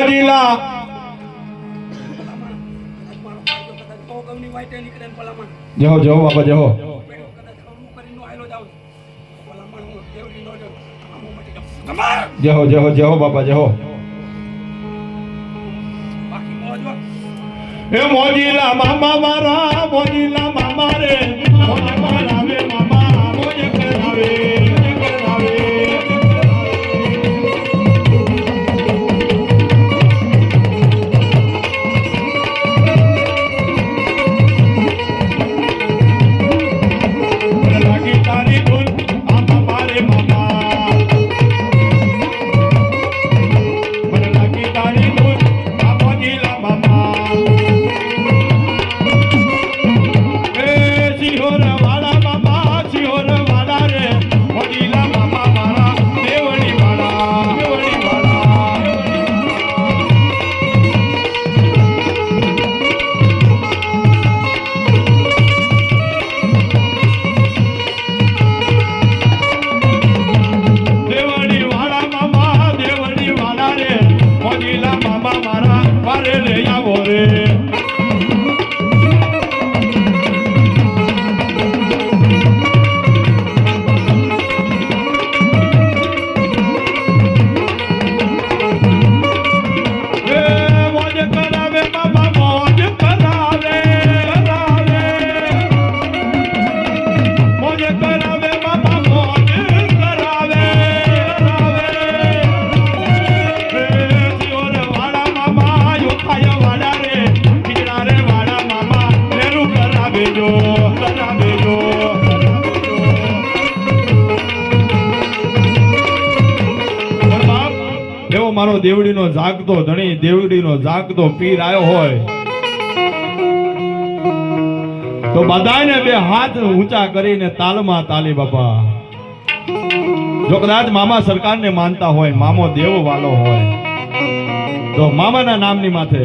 મોજીલા જહો જહો, બાપા, જહો. જહો જહો જહો, બાપા, જહો. એ મોજીલા મામા મારા, મોજીલા મામા રે. મામા લેરું તના જો કરાવે જો પણ બાપ એવો મારો દેવડીનો જાગતો ધણી, દેવડીનો જાગતો પીર આવ્યો હોય. તો બધાને બે હાથ ઊંચા કરીને તાલમાં તાલી બાપા. જો કદાચ મામા સરકારને માનતા હોય, મામો દેવ વાલો હોય, તો મામાના નામની માથે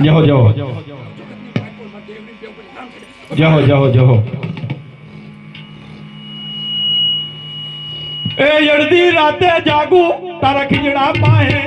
જહો જહો. જહો જહો જહો. એ અડધી રાતે જાગું તારા ખીજડા પાહે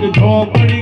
the door, buddy.